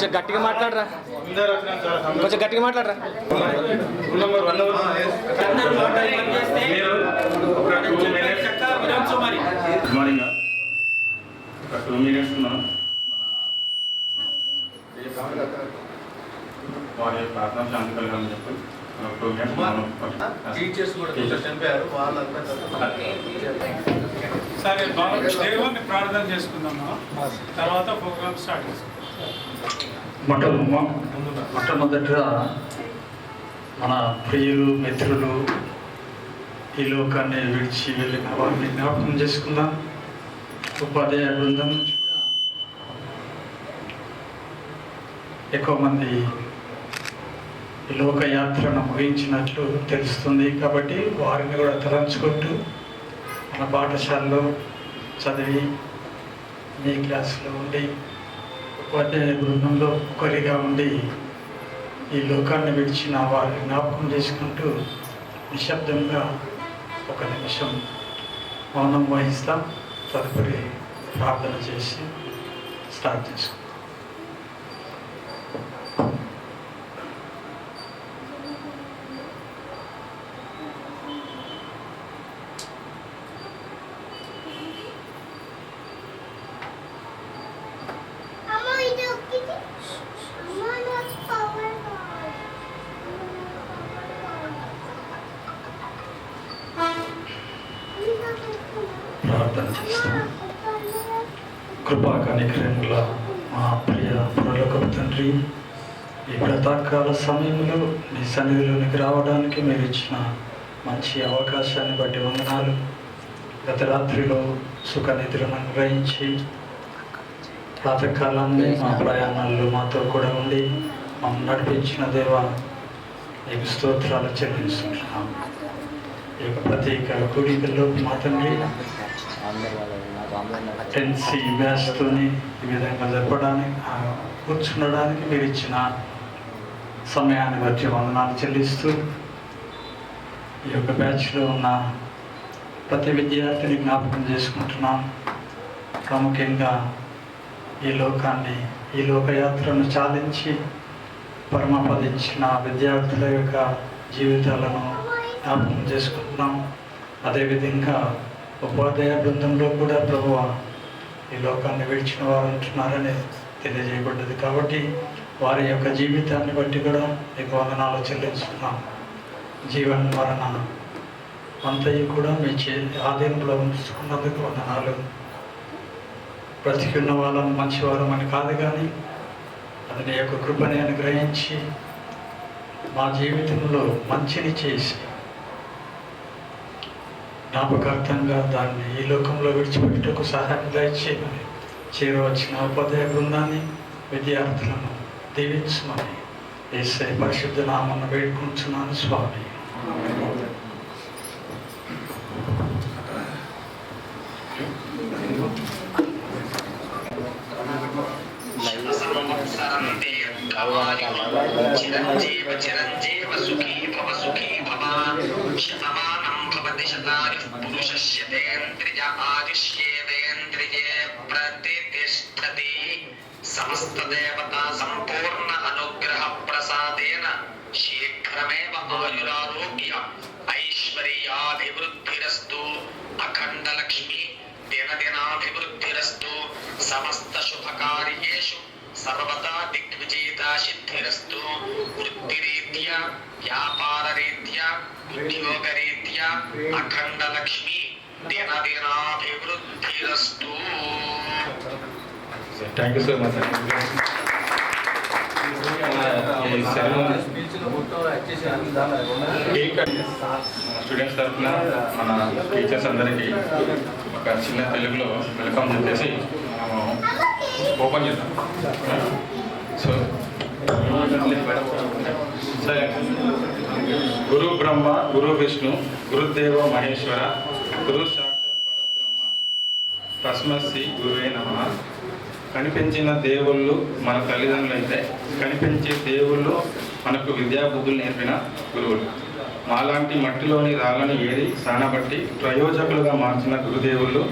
కొంచెం గట్టిగా మాట్లాడరా. కొంచెం గట్టిగా మాట్లాడరా. టూ ప్రార్థన శాంతి కలగాలని చెప్పి టీచర్స్ కూడా చనిపోయారు వాళ్ళంతా సరే దేవుణ్ణి ప్రార్థన చేసుకుందామా తర్వాత ప్రోగ్రామ్ స్టార్ట్ చేసుకుందాం మొట్ట మొట్టమొదటిగా మన ప్రియులు మిత్రులు ఈ లోకాన్ని విడిచి వెళ్ళిన వారిని జ్ఞాపకం చేసుకుందాం. ఉపాధ్యాయ బృందం నుంచి కూడా ఎక్కువ మంది ఈ ముగించినట్లు తెలుస్తుంది. కాబట్టి వారిని కూడా తలంచుకుంటూ మన పాఠశాలలో చదివి మీ క్లాసులో ఉండి ఉపాధ్యాయ బృందంలో ఒకరిగా ఉండి ఈ లోకాన్ని విడిచిన వారిని జ్ఞాపకం చేసుకుంటూ నిశ్శబ్దంగా ఒక నిమిషం మౌనం వహిస్తాం. తదుపరి ప్రార్థన చేసి స్టార్ట్ చేసుకుంటాం అమ్మ ఇది ఒక్కటి అమ్మ నాకు పవర్ కావాలి ప్రార్థన చేస్తాం కృపా కనికరముల మా ప్రియ పురలకు తండ్రి ఈ వ్రతాకాల సమయంలో మీ సన్నిధిలోనికి రావడానికి మీరు ఇచ్చిన మంచి అవకాశాన్ని బట్టి వందనాలు. గత రాత్రిలో సుఖ నిద్రను అనుగ్రహించి ప్రాతకాలాన్ని మా ప్రయాణాల్లో మాతో కూడా ఉండి మమ్మల్ని నడిపించిన దేవ నీకు స్తోత్రాలు చెల్లిస్తున్నాం ఈ యొక్క ప్రత్యేక కూడికల్లో మా తండ్రి టెన్సీ బ్యాచ్తోని ఈ విధంగా జరపడానికి కూర్చుండడానికి మీరు ఇచ్చిన సమయాన్ని బట్టి వందనాలు చెల్లిస్తూ ఈ యొక్క బ్యాచ్లో ఉన్న ప్రతి విద్యార్థిని జ్ఞాపకం చేసుకుంటున్నాం. ప్రాముఖ్యంగా ఈ లోకాన్ని ఈ లోకయాత్రను సాధించి పరమపదించిన విద్యార్థుల యొక్క జీవితాలను జ్ఞాపకం చేసుకుంటున్నాం. అదేవిధంగా ఉపాధ్యాయ బృందంలో కూడా ప్రభు ఈ లోకాన్ని విడిచిన వారు ఉంటున్నారని తెలియజేయబడ్డది. కాబట్టి వారి యొక్క జీవితాన్ని బట్టి కూడా మీకు వందనాలు చెల్లించుకున్నాం. జీవన మరణ అంతయు కూడా మీ చే ఆధీనంలో ఉంచుకున్నందుకు వందనాలు. బ్రతికున్న వాళ్ళం మంచివారం అని కాదు కానీ అది నీ యొక్క కృపని అనుగ్రహించి మా జీవితంలో మంచిని చేసి జ్ఞాపకార్థంగా దాన్ని ఈ లోకంలో విడిచిపెట్టుటకు సహాయం దయచేయమని చేరవచ్చిన ఉపాధ్యాయ బృందాన్ని విద్యార్థులను దీవించమని ఏసై పరిశుద్ధ నామన్న వేడుకుంటున్నాను స్వామి. చిరంజీవ చిరంజీవ సుఖీ భవ సుఖీ భవ శతమానం భవతి శతాయు పురుషస్య శతాయుః పురుషస్యతేంద్రియ ఆయుష్యేవేంద్రియే ప్రతి समस्तदेवता संपूर्ण अनुग्रह प्रसादेन शीघ्रमेव आयुरारोग्य ऐश्वर्याभिवृद्धिरस्तु अखंड लक्ष्मी दिन दिनाभिवृद्धिरस्तु समस्त शुभ कार्येषु सर्वदा दिग्विजेता सिद्धिरस्तु वृत्तिरीत्या, व्यापाररीत्या, उद्योगरीत्या अखंड लक्ष्मी दिन दिनाभिवृद्धिरस्तु thank you so much students తరఫున మన టీచర్స్ అందరికీ ఒక చిన్న తెలుగులో వెల్కమ్ చెప్పేసి మనము ఓపెన్ చేద్దాం. సో సరే గురు బ్రహ్మ గురు విష్ణు గురుదేవ మహేశ్వర గురు సాక్షాత్ పరబ్రహ్మ తస్మస్సి గురువే నమ కనిపించిన దేవుళ్ళు మన తల్లిదండ్రులు అయితే కనిపించే దేవుళ్ళు మనకు విద్యాబుద్ధులు నేర్పిన గురువులు. మాలాంటి మట్టిలోని రాళ్ళని ఏరి సానబట్టి ప్రయోజకులుగా మార్చిన గురుదేవుళ్ళు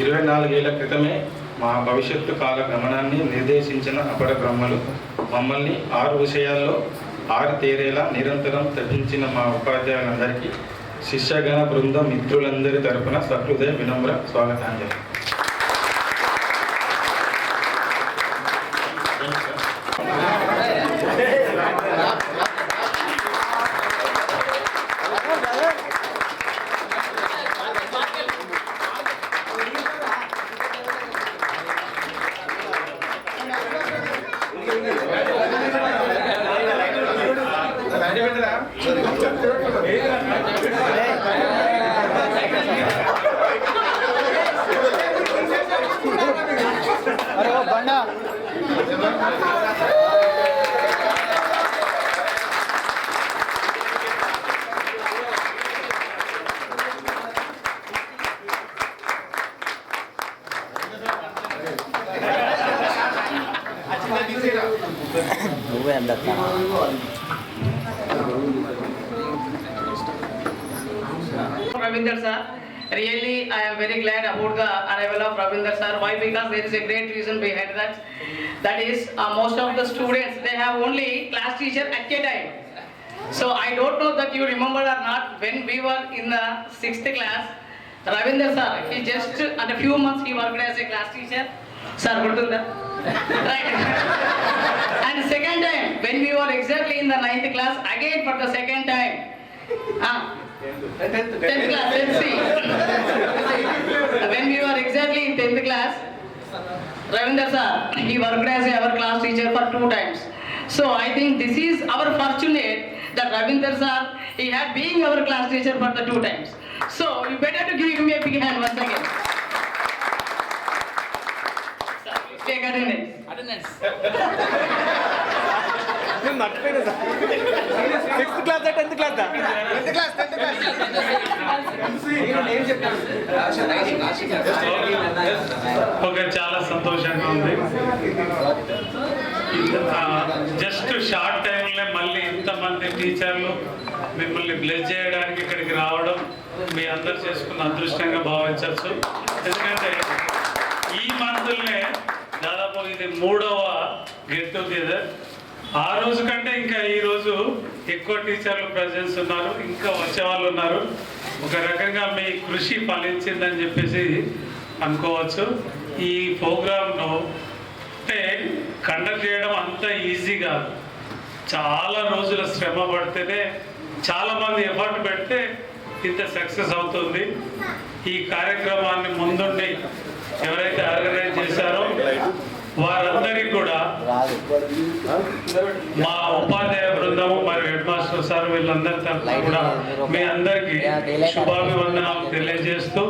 ఇరవై నాలుగేళ్ళ క్రితమే మా భవిష్యత్తు కాల గమనాన్ని నిర్దేశించిన అపర బ్రహ్మలు మమ్మల్ని ఆరు విషయాల్లో ఆరు తేరేలా నిరంతరం తప్పించిన మా ఉపాధ్యాయులందరికీ శిష్యగణ బృందం మిత్రులందరి తరపున సహృదయ వినమ్ర స్వాగతాంజలి Ravinder sir. Really, I am very glad about the arrival of Ravinder sir. Why? Because there is a great reason behind that. That is, uh, most of the students, they have only class teacher at a time. So I don't know that you remember or not, when we were in the sixth class, Ravinder sir, he just, at a few months, he worked as a class teacher. Sir, గుర్తుందా? Right. And second time, when we were exactly in the ninth class, again for the second time. Ah, Tenth class, let's see. When we were exactly in tenth class, Ravinder sir, he worked as our class teacher for two times. So I think this is our fortunate that Ravinder sir, he had being our class teacher for the two times. So you better to give him a big hand once again. Sir, Take attendance. Attendance. Okay చాలా సంతోషంగా ఉంది just short టైంలో మళ్ళీ ఇంతమంది టీచర్లు మిమ్మల్ని bless చేయడానికి ఇక్కడికి రావడం మీ అందరు చేసుకున్న అదృష్టంగా భావించవచ్చు. ఎందుకంటే ఈ మంత్లనే దాదాపు ఇది మూడవ గెట్ టుగెదర్ ఆ రోజు కంటే ఇంకా ఈ రోజు ఎక్కువ టీచర్లు ప్రజెన్స్ ఉన్నారు ఇంకా వచ్చే వాళ్ళు ఉన్నారు. ఒక రకంగా మీ కృషి ఫలించిందని చెప్పేసి అనుకోవచ్చు. ఈ ప్రోగ్రామ్ను అంటే కండక్ట్ చేయడం అంత ఈజీ కాదు. చాలా రోజుల శ్రమ పడితేనే చాలా మంది ఎఫర్ట్ పెడితే ఇంత సక్సెస్ అవుతుంది. ఈ కార్యక్రమాన్ని ముందుండి ఎవరైతే ఆర్గనైజ్ చేశారో వారందరికీ కూడా మా ఉపాధ్యాయ బృందము మరియు హెడ్ మాస్టర్ సార్ వీళ్ళందరి తరఫున కూడా మీ అందరికీ శుభాభివందనాలు తెలియజేస్తూ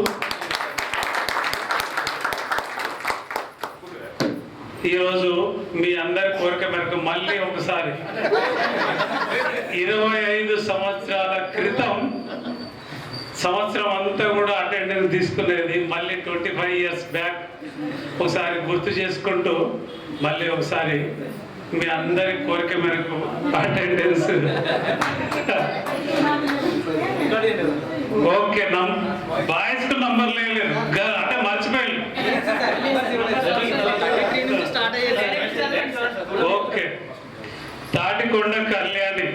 ఈరోజు మీ అందరి కోరిక మేరకు మళ్ళీ ఒకసారి. ఇరవై ఐదు సంవత్సరాల క్రితం సంవత్సరం అంతా కూడా అటెండెన్స్ తీసుకునేది మళ్ళీ ట్వంటీ ఫైవ్ ఇయర్స్ బ్యాక్ ఒకసారి గుర్తు చేసుకుంటూ మళ్ళీ ఒకసారి మీ అందరి కోరిక మేరకు అటెండెన్స్. ఓకే నమ్ బాయ్స్ నంబర్ లేదు గ- అంటే మర్చిపోయి ఓకే కొండ కళ్యాణి.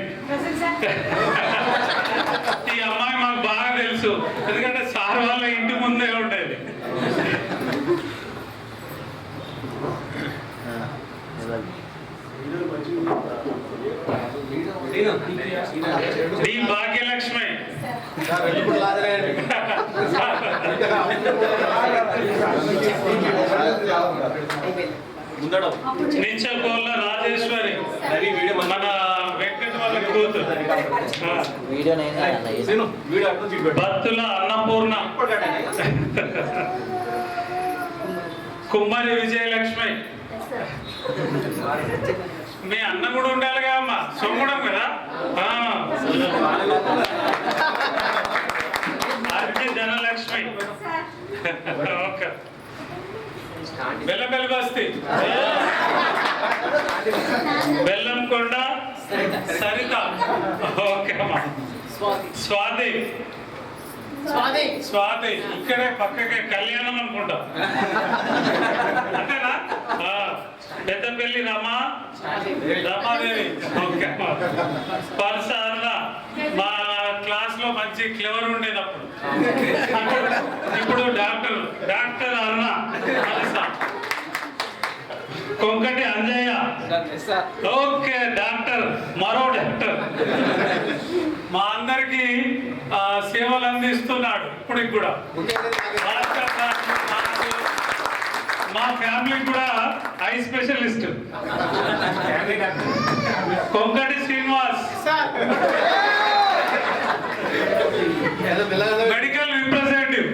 ఈ అమ్మాయి మాకు బాగా తెలుసు. ఎందుకంటే సార్ వాళ్ళ ఇంటి ముందే ఉండేది. డి భాగ్యలక్ష్మి. రాజేశ్వరి. మన వెంకట వాళ్ళ కూతురు ఆ. భక్తుల అన్నపూర్ణ. కుమ్మరి విజయలక్ష్మి. మీ అన్న కూడా ఉండాలిగా అమ్మ. సొమ్ముడం కదా? ఆ. ఆర్కే ధనలక్ష్మి. ఓకే. బెల్లబెల్ల బస్తి బెల్లంకొండ సరిత. ఓకే అమ్మా. స్వాతి. స్వాతి. స్వాతి. ఇక్కడే పక్కకే కళ్యాణం అనుకుంటా. అంతేనా? పెద్దపల్లి రమా. రమాదేవి. ఓకే పరస మంచి క్లెవర్ ఉండేది అప్పుడు ఇప్పుడు- doctor doctor Aruna Konkati Anjaiah. Okay doctor మరో డాక్టర్. మా అందరికి సేవలు అందిస్తున్నాడు ఇప్పుడు కూడా. మా ఫ్యామిలీ కూడా eye specialist. Konkati Srinivas. Medical representative.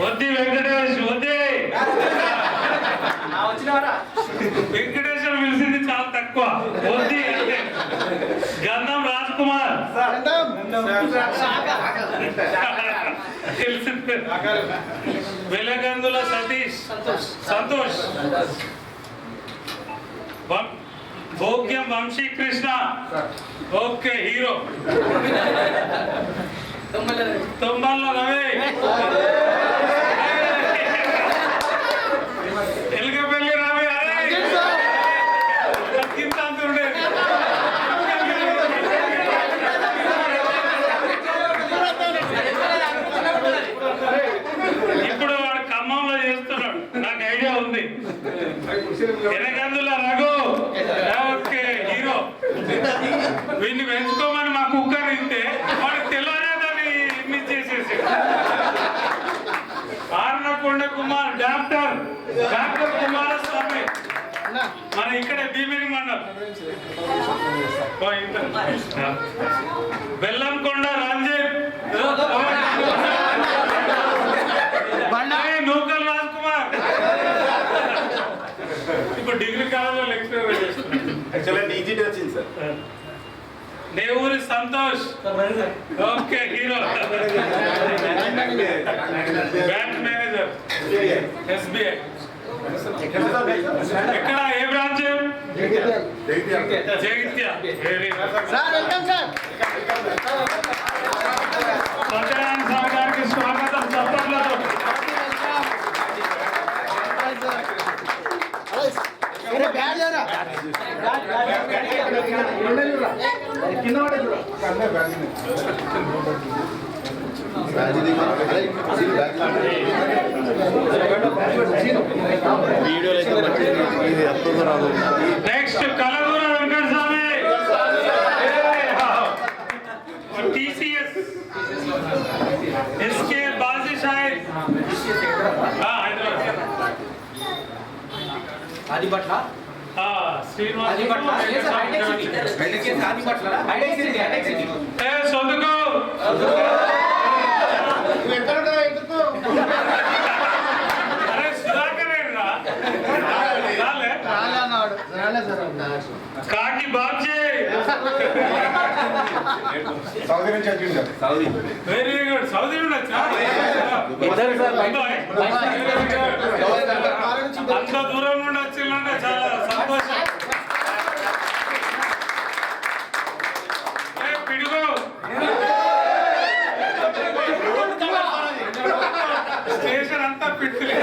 Vaddi Venkatesh వద్దే. వెంకటేశ్వర పిలిచింది చాలా తక్కువ. వద్ది. అంటే గంధం. రాజ్ కుమార్ వెలగందుల సతీష్. సంతోష్. వం- భోగ్యం వంశీ కృష్ణ. Okay hero. తొంభల్లో రవి. ఎలుగపల్లి రవి కింద ఇప్పుడు వాడు ఖమ్మంలో చేస్తున్నాడు. నాకు ఐడియా ఉంది ఎనగందుల రఘు ఓకే హీరో వీడిని పెంచుకోమని మా కుక్కర్ ఇస్తే వాడికి తెలియలేదని ఇన్ని చేసేసి. Arnakonda Kumar doctor doctor Kumaraswamy. మన ఇక్కడ భీమిని మండలం. బెల్లంకొండ రంజిత్ నూకల్ రాజ్ కుమార్. ఇప్పుడు డిగ్రీ కాలేజీలో లెక్చరర్ చేస్తున్నాడు Nevuri Santosh okay hero bank manager SBI ఎక్కడ? ఏ బ్రాంచ్? జగిత్య వెరీ స్వామి గారికి next Kalagura Venkata Swamy TCS SK Baji Sahib Hyderabad Adibatla ఆ, సొదుకు. అరే సుధాకర్ ఏంట్రా? రాలే? కాకి బాబ్జీ. వెరీ గుడ్ సౌదీ నుండి వచ్చా? ఇద్దరు సార్ బయట. అంత దూరం నుండి వచ్చిందంటే చాలా సంతోషం ఏ, పిడుగు స్టేషన్ అంతా పిట్టులే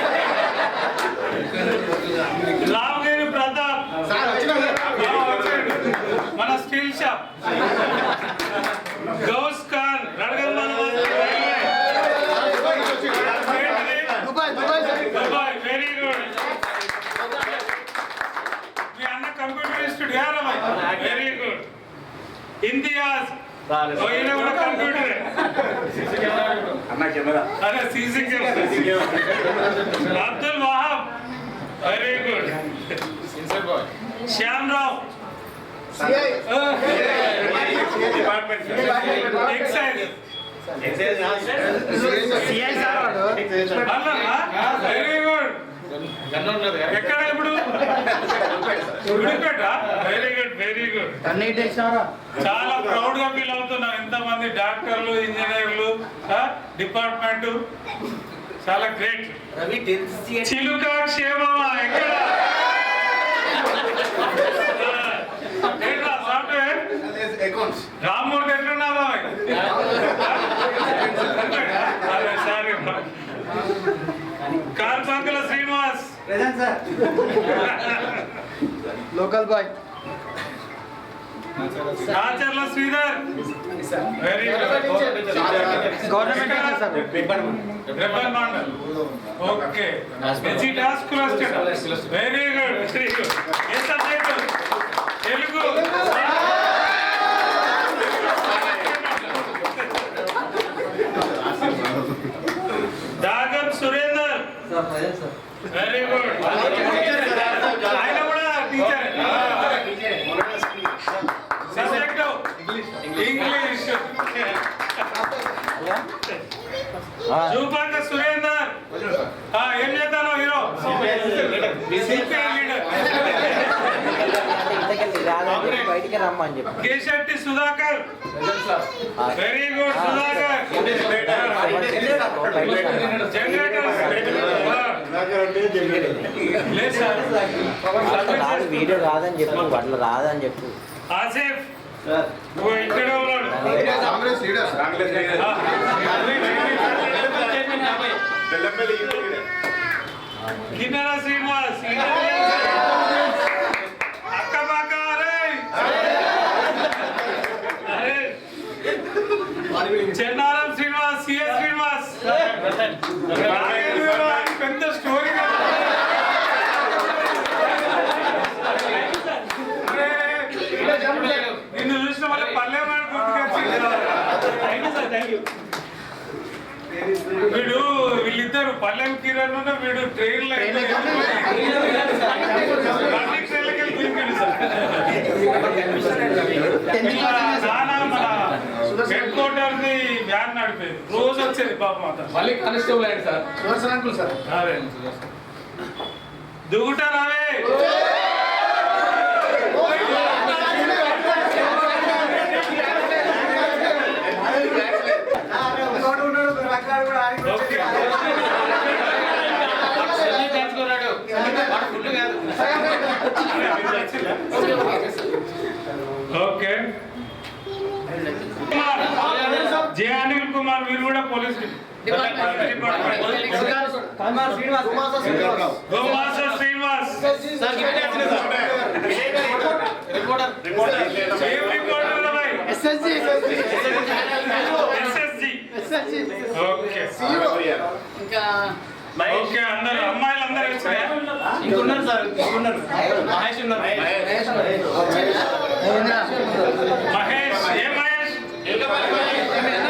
రామగిరి ప్రతాప్ ఆ, వచ్చాడు. మన స్టీల్ షాప్ గౌస్ ఖాన్ రడగల్ దుబాయ్ వెరీ గుడ్ మీ అన్న కంప్యూటరిస్ట్ వెరీ గుడ్ ఇంతియాజ్ ఓ, ఈయన కూడా కంప్యూటర్ అరే CC camera Abdul Wahab very good Shyam Rao excise very good ఎక్కడ ఇప్పుడు గుడిపేట ఎక్కడ ఇప్పుడు? వెరీ గుడ్ చాలా ప్రౌడ్గా ఫీల్ అవుతున్నాం. ఇంతమంది డాక్టర్లు ఇంజనీర్లు డిపార్ట్మెంట్. చాలా గ్రేట్ చిలుక ఎక్కడ? సాఫ్ట్వేర్? రామ్మూర్తి ఎక్కడున్నారా Sri ఎట్లున్నావా local boy Racharla Sridhar very government sir rebel mandal okay AG task cluster very good very good ఏ subject Telugu Dagam Surender very good ఆయన కూడా teacher subject English Jupaka Surender ఆ, ఏం చేద్దాను హీరో బయటికి రమ్మని చెప్పి. Keshetti Sudhakar. Very good Sudhakar. Generator video రాదని చెప్పు అట్లా రాదని చెప్పు. ఆసిఫ్ నువ్వు ఇక్కడే ఉన్నాడు కిన్నెర శ్రీనివాస్ అక్క పక్క అరే అరే చెన్నారం శ్రీనివాస్ సిఎస్ శ్రీనివాస్ రాఘవేంద్ర రావు పెద్ద స్టోరీ నిన్ను చూసిన వల్ల పల్లె వీడు పల్లెం కిరణ్ వీడు ట్రైన్లో కండక్టర్లకి వెళ్ళి దింపాడు సార్. నాన్న మన హెడ్ క్వార్టర్ ది వ్యాన్ నడిపేది. రోజు వచ్చేది పాపం అతను. మళ్ళీ కానిస్టేబుల్ అయ్యాడు సార్. సార్. అదే రావే okay okay J Anil Kumar వీరు కూడా పోలీస్ డిపార్ట్మెంట్ గోమాస శ్రీనివాస్ ఏం రిపోర్టర్ రా భాయ్ ఎస్ఎస్జి ఓకే ఇంకా ఓకే అందరు అమ్మాయిలు అందరూ వచ్చారా ఇంకున్నారు సార్ ఇంకున్నారు మహేష్ ఉన్నారు మహేష్ ఏ మహేష్ పిల్లి సార్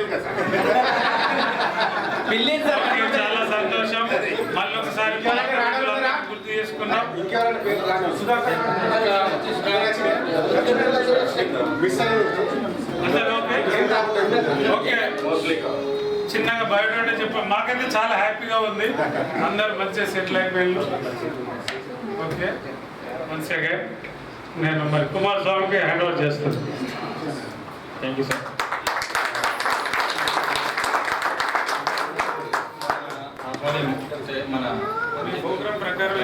ఓకే, చాలా సంతోషం. మళ్ళీ ఒకసారి గుర్తు చేసుకున్నాం అందరూ ఓకే? ఓకే. చిన్నగా బయోడేటా చెప్పాం. మాకైతే చాలా హ్యాపీగా ఉంది. అందరు మంచిగా సెటిల్ అయిపోయారు ఓకే. మంచిగా నేను మరి కుమార్ స్వామికి హ్యాండ్ ఓవర్ చేస్తాను. థ్యాంక్ యూ సార్ మన ప్రోగ్రామ్ ప్రకారం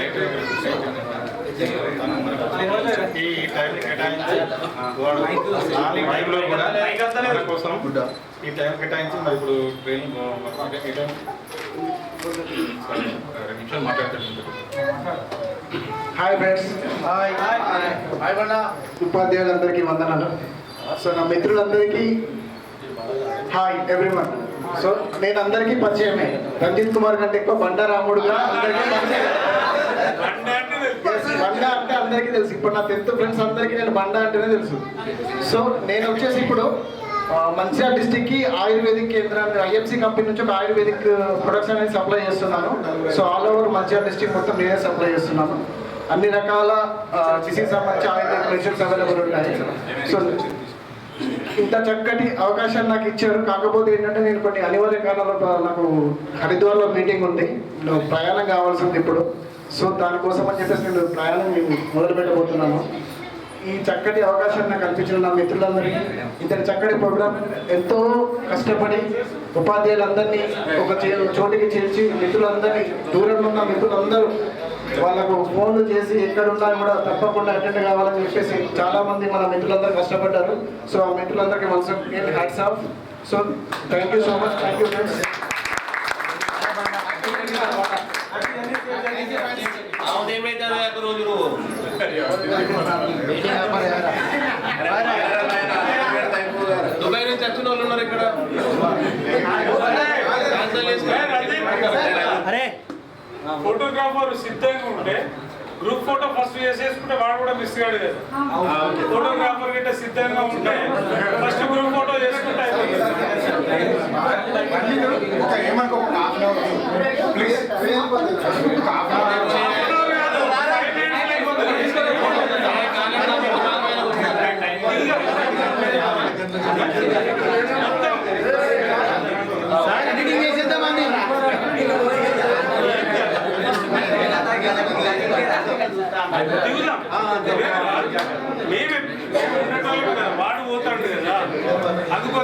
ఈ టైం కేటాయించి వాడు టైంలో కూడా మన కోసం ఈ టైం కేటాయించి మరి ఇప్పుడు ట్రైనింగ్ ఈ టైం రెండు నిమిషాలు మాట్లాడుతుంది హాయ్ ఫ్రెండ్స్. హాయ్. హాయ్ బండ. ఉపాధ్యాయులందరికీ వందనాలు. సో నా మిత్రులందరికీ హాయ్ ఎవ్రీవన్. సో నేను అందరికీ పరిచయమే. రంజిత్ కుమార్ కంటే ఎక్కువ బండ రాముడుగా అందరికీ పరిచయం. బండ అంటే అందరికీ తెలుసు. ఇప్పుడు నా టెన్త్ ఫ్రెండ్స్ అందరికీ నేను బండ అంటేనే తెలుసు. సో నేను వచ్చేసి ఇప్పుడు మంచిర్యాల డిస్టిక్కి ఆయుర్వేదిక్ కేంద్రాన్ని ఐఎంసీ కంపెనీ నుంచి ఒక ఆయుర్వేదిక్ ప్రొడక్ట్స్ అనేది సప్లై చేస్తున్నాను. So all over Mancherial district మొత్తం నేనే సప్లై చేస్తున్నాను. అన్ని రకాల డిసీజ్ సంబంధించి ఆయుర్వేదిక్ మెడిసిన్స్ అవైలబుల్ ఉంటాయి. సో ఇంత చక్కటి అవకాశాన్ని నాకు ఇచ్చారు. కాకపోతే ఏంటంటే నేను కొన్ని అనివార్య కాలంలో నాకు హరిద్వార్లో మీటింగ్ ఉంది. ప్రయాణం కావాల్సి ఉంది ఇప్పుడు. సో దానికోసం అని చెప్పేసి నేను ప్రయాణం మొదలు పెట్టబోతున్నాను ఈ చక్కటి అవకాశాన్ని నాకు కల్పించిన నా మిత్రులందరికీ ఇంతటి చక్కటి ప్రోగ్రాం ఎంతో కష్టపడి ఉపాధ్యాయులందరినీ ఒక చే- చోటికి చేర్చి మిత్రులందరినీ దూరంలో ఉన్న మిత్రులందరూ వాళ్ళకు ఫోన్లు చేసి ఎక్కడున్నా కూడా తప్పకుండా అటెండ్ కావాలని చెప్పేసి చాలా మంది మన మిత్రులందరూ కష్టపడ్డారు. సో ఆ మిత్రులందరికీ మనసు hats off. So thank you so much. Thank you friends. ఏమైతే ఒక రోజు నువ్వు దుబాయ్ నుంచి వచ్చిన వాళ్ళు ఉన్నారు ఇక్కడ Cancel చేసుకో. అరే ఫోటోగ్రాఫర్ సిద్ధంగా ఉంటే గ్రూప్ ఫోటో ఫస్ట్ చేసేసుకుంటే వాడు కూడా మిస్ కాడు కదా. ఫోటోగ్రాఫర్ గిట్ట సిద్ధంగా ఉంటే ఫస్ట్ గ్రూప్ ఫోటో చేసుకుంటే మేమే ఉన్నటోళ్ళమే కదా వాడు పోతాడు కదా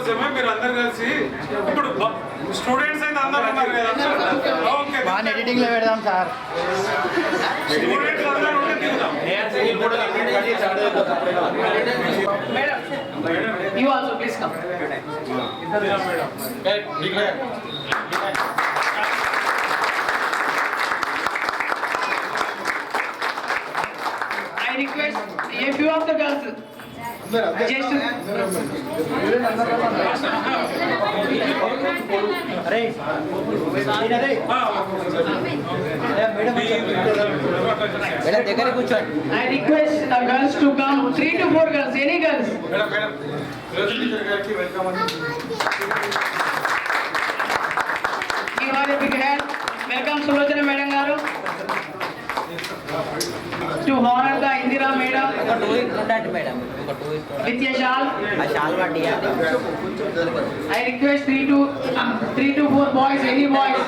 అందుకోసమే మీరు అందరు కలిసి ఇప్పుడు స్టూడెంట్స్ అయితే అందరూ ఉన్నారు కదా ఓకే ఎడిటింగ్లో పెడదాం సార్ స్టూడెంట్స్ అందరూ ఉంటే దిగుదాం Madam, you also please come. I request a few of the girls. Just అరే మేడం దగ్గర కూర్చోండి I request the girls to come, three to four girls, any girls. Give her a big hand. Welcome Sulochana Madam Garu. To honor the Indira Madam ఒక two to honor the Indira Madam. With a shawl. A shawl what yeah. I request three to um, three to four boys, any boys,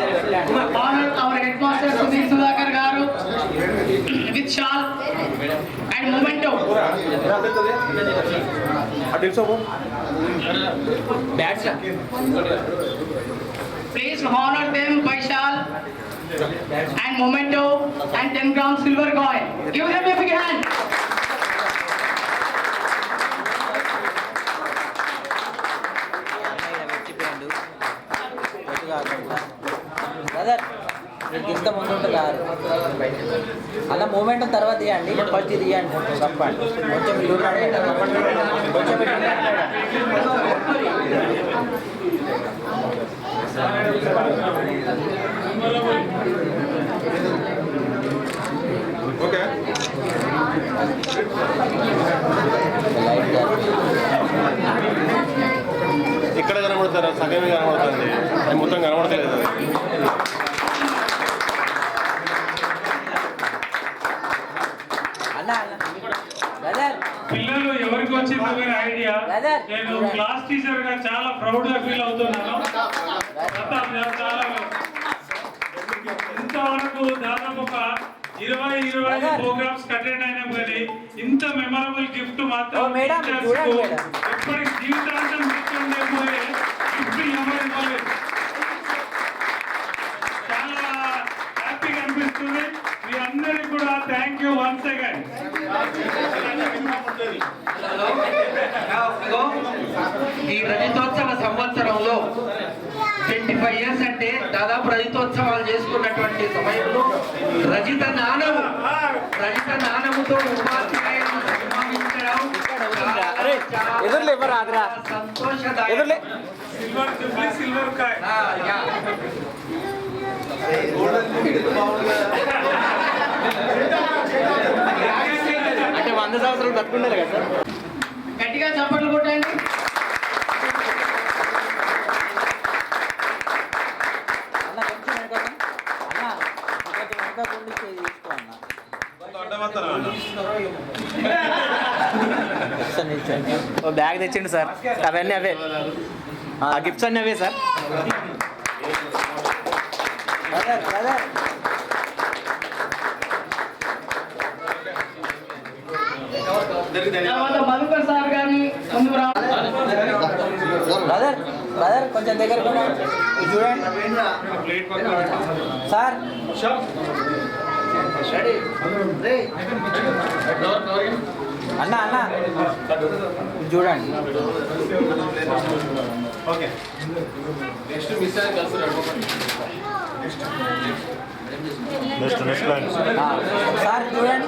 honor our headmaster Sudhir Sudhakar Garu with shawl and memento. Bats. Please honor them by shawl. And memento and 10 gram silver coin. Give them a big hand. ఇంత ముందు ఉంటుంది? అలా moment తర్వాత ఇవ్వండి. First ఇది తీయండి తప్పండి కొంచెం కొంచెం ఇక్కడ కనబడతారా? సగమే కనబడుతుంది. అది మొత్తం కనబడతలేదు పిల్లలు ఎవరికి వచ్చిందో మీరు ఐడియా. నేను క్లాస్ టీచర్గా చాలా ప్రౌడ్గా ఫీల్ అవుతున్నాను ప్రతాప్ గారు చాలా ఇంతవరకు దాదాపు ఒక ఇరవై ఇరవై ఐదు. ప్రోగ్రామ్స్ అటెండ్ అయినా కానీ ఇంత మెమరబుల్ గిఫ్ట్ మాత్రం. ఎప్పటికి జీవితాంతం గుర్తుండే గిఫ్ట్ ఎవరు ఇవ్వలేదు చాలా హ్యాపీగా అనిపిస్తుంది మీ అందరికి కూడా థ్యాంక్ యూ వన్స్ అగైన్ ఈ రజతోత్సవ సంవత్సరంలో ట్వంటీ ఫైవ్ ఇయర్స్ అంటే దాదాపు రజతోత్సవాలు చేసుకున్నటువంటి సమయంలో రజిత నాణము రజిత నాణముతో ఉపాధ్యాయులను సన్మానించడం ఎదురులే ఎవరు. ఎదురులే. సిల్వర్ జూబ్లీ సిల్వర్ కాయ్ ఆ, యా. అంటే వంద సంవత్సరాలు బతుకున్నారు కదా సార్? గట్టిగా చప్పట్లు కొట్టండి అన్న కొంచెం వెనక అన్న కొంచెం వెనక ఉండి చేయి తీసుకో అన్న ఒకసారి నిల్చోండి. ఓ బ్యాగ్ తెచ్చిండు సార్. అవన్నీ అవే. ఆ గిఫ్ట్స్ అన్నీ అవే సార్. బ్రదర్ బ్రదర్ తర్వాత మధుకర్ సార్ గారిని ముందుకు రా. బ్రదర్ బ్రదర్ కొంచెం దగ్గర చూడండి. ప్లేట్ పక్కన సార్ అన్న అన్న. చూడండి. ఓకే. నెక్స్ట్ నెక్స్ట్ సార్ చూడండి.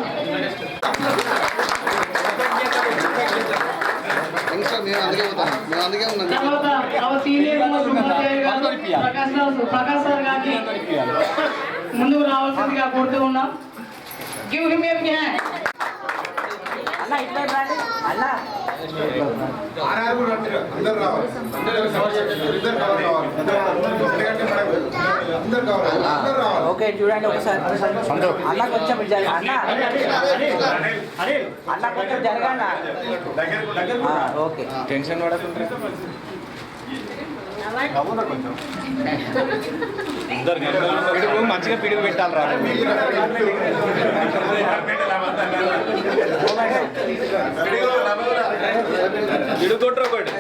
రావు ప్రకాష్ సార్ గారిని ముందుకు రావాల్సిందిగా కోరుతూ ఉన్నాం. గివ్ హిమ్ ఏ హ్యాండ్ అన్న ఇట్లా రండి అన్న. అందరు రావాలి ఇద్దరు కావాలి ఎందుకంటే మనకు అందరు కావాలి అందరు రావాలి ఓకే చూడండి ఒకసారి. అన్న కొంచెం జరగ అన్న. అన్న కొంచెం జరగన్న ఆ, ఓకే. టెన్షన్ పడకుండా. పిడుగు మంచిగా పిడుగు పెట్టాలి రా పిడుగు కొట్టరు ఒకటి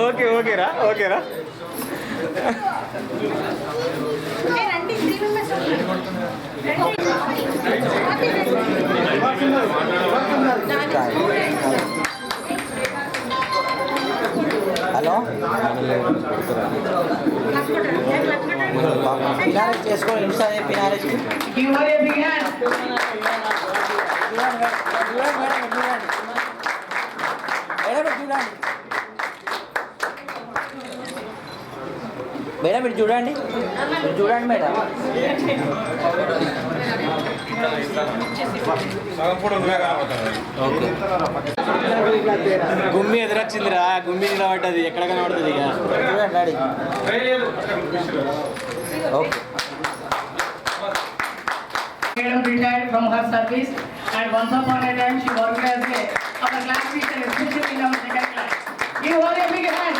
ఓకే ఓకేరా ఓకేరా. హలో? పిఆర్ఎస్ చేసుకోండి ఇన్స్టా పిఆర్ఎస్ చూడండి చూడండి. మేడం ఇటు చూడండి ఇటు చూడండి మేడం గుమ్మి ఎదురొచ్చిందిరా గుమ్మి నిలబడ్డది ఎక్కడ కనబడుతుంది ఇక చూడండి daddy okay Madam retired from her service and once upon a time she worked as a our class teacher, especially in our second class. Give her a big hand.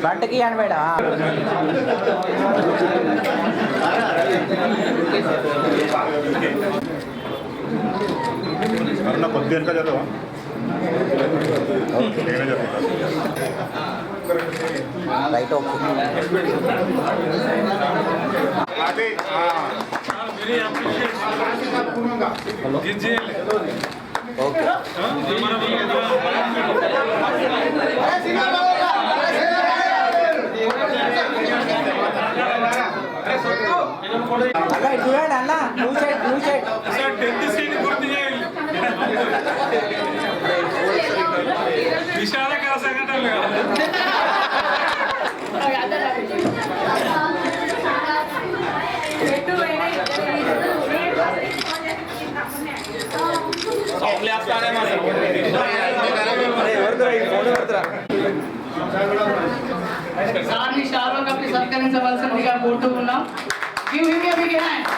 ఫ్రంట్కి ఇవ్వండి మేడం అన్న కొద్ది వెనక చదవా నేనే చదువుతా రైట్ ఓకే ఓకే అన్న చూడండి అన్న టెన్త్ సీట్ గుర్తు చేయండి విషాదకర సంఘటనలు కదా సార్ని షాలో కప్పి సత్కరించవలసిందిగా కోరుతూ ఉన్నాం give him a big hand